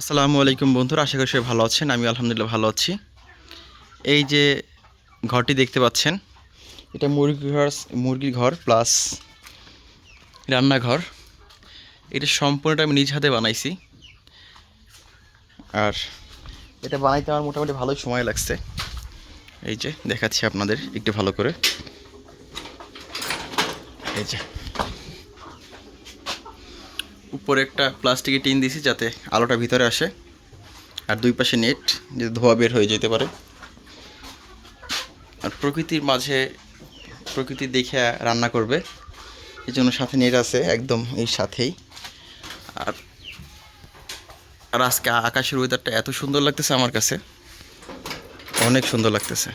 আসসালামু আলাইকুম বন্ধুরা, আশা করি সবাই ভালো আছেন। আমি আলহামদুলিল্লাহ ভালো আছি। এই যে ঘরটি দেখতে পাচ্ছেন, এটা মুরগি ঘর, মুরগির ঘর প্লাস রান্নাঘর। এটা সম্পূর্ণটা আমি নিজ হাতে বানাইছি। আর এটা বানাইতে আমার মোটামুটি ভালোই সময় লাগছে। এই যে দেখাচ্ছি আপনাদের, একটু ভালো করে। এই যে উপরে একটা প্লাস্টিকের টিন দিছি যাতে আলোটা ভিতরে আসে। আর দুই পাশে নেট যে ধোয়া বের হয়ে যেতে পারে। আর প্রকৃতির মাঝে প্রকৃতি দেখে রান্না করবে। এই জন্য সাথে নেট আছে, একদম এই সাথেই। আর আর আজকে আকাশের ওয়েদারটা এত সুন্দর লাগতেছে আমার কাছে। অনেক সুন্দর লাগতেছে।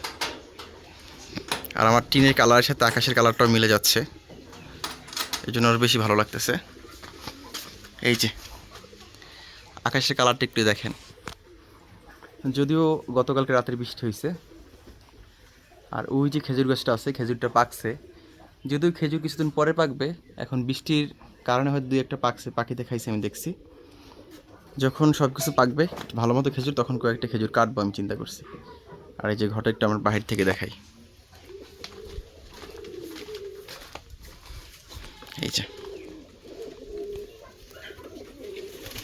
আর আমার টিনের কালারের সাথে আকাশের কালারটাও মিলে যাচ্ছে। এই জন্য আরও বেশি ভালো লাগতেছে। এই যে, আকাশের কালারটা একটু দেখেন। যদিও গতকালকে রাতের বৃষ্টি হয়েছে, আর ওই যে খেজুর গাছটা আছে, খেজুরটা পাকছে। যদিও খেজুর কিছুদিন পরে পাকবে, এখন বৃষ্টির কারণে হয়তো দুই একটা পাকছে, পাখিতে খাইছে আমি দেখছি। যখন সব কিছু পাকবে ভালো মতো খেজুর, তখন কয়েকটা খেজুর কাটবো আমি চিন্তা করছি। আর এই যে ঘরটা একটু আমার বাহির থেকে দেখাই। এই যে।